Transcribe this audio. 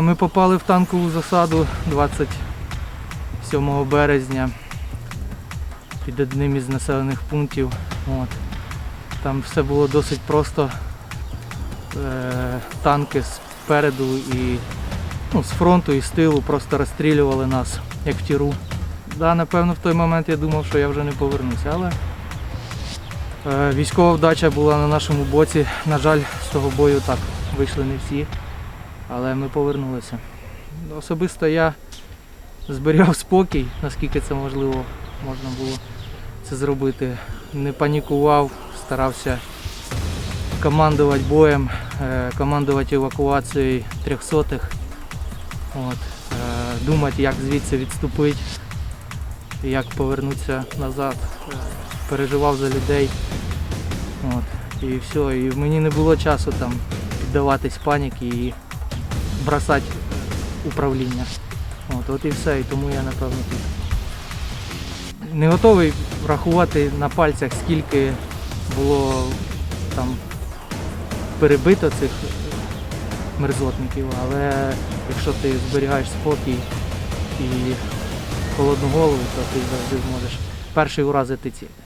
Ми попали в танкову засаду 27 березня під одним із населених пунктів. От. Там все було досить просто. Е, Танки спереду і ну, з фронту і з тилу просто розстрілювали нас, як в тіру. Да, напевно, в той момент я думав, що я вже не повернуся, але е, військова вдача була на нашому боці. На жаль, з того бою так вийшли не всі, але ми повернулися. Особисто я зберігав спокій, наскільки це можливо можна було це зробити. Не панікував, старався командувати боєм, е, командувати евакуацією трьохсотих. От, е, думати, як звідси відступити, як повернутися назад. Е, Переживав за людей. От, і все. І мені не було часу там піддаватись паніки і бросати управління. От, от і все, і тому я напевно тут. Не готовий рахувати на пальцях, скільки було там перебито цих мерзотників, але якщо ти зберігаєш спокій і холодну голову, то ти завжди зможеш перший уразити ціль.